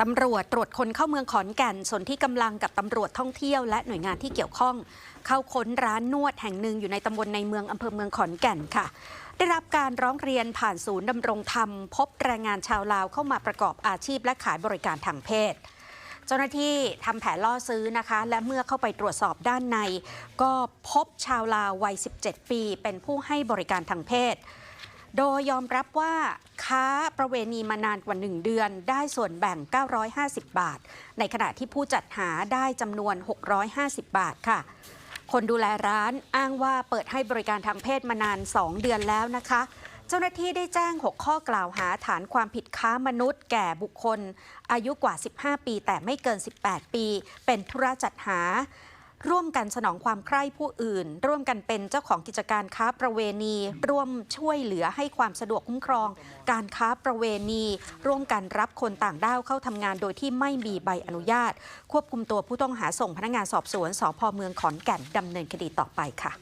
ตำรวจตรวจคนเข้าเมืองขอนแก่นส่วนที่กำลังกับตำรวจท่องเที่ยวและหน่วยงานที่เกี่ยวข้อง เข้าค้นร้านนวดแห่งหนึ่งอยู่ในตำบลในเมืองอำเภอเมืองขอนแก่นค่ะ ได้รับการร้องเรียนผ่านศูนย์ดำรงธรรม พบแรงงานชาวลาวเข้ามาประกอบอาชีพและขายบริการทางเพศเจ้าหน้าที่ทำแผนล่อซื้อนะคะ และเมื่อเข้าไปตรวจสอบด้านใน ก็พบชาวลาววัย 17 ปี เป็นผู้ให้บริการทางเพศ โดยยอมรับว่า ค้าประเวณีมานานกว่า 1 เดือน ได้ส่วนแบ่ง 950 บาท ในขณะที่ผู้จัดหาได้จำนวน 650 บาทค่ะ คนดูแลร้านอ้างว่าเปิดให้บริการทางเพศมานาน 2 เดือนแล้วนะคะ เจ้าหน้าที่ได้แจ้ง 6 ข้อกล่าวหาฐานความผิดค้ามนุษย์ แก่บุคคล อายุกว่า 15 ปีแต่ไม่เกิน 18 ปี เป็นธุระจัดหา ร่วมกันสนองความใคร่ผู้อื่น ร่วมกันเป็นเจ้าของกิจการค้าประเวณี ร่วมช่วยเหลือให้ความสะดวกคุ้มครอง การค้าประเวณี ร่วมกันรับคนต่างด้าวเข้าทำงานโดยที่ไม่มีใบอนุญาต ควบคุมตัวผู้ต้องหาส่งพนักงานสอบสวนสพเมืองขอนแก่นดำเนินคดีต่อไปค่ะ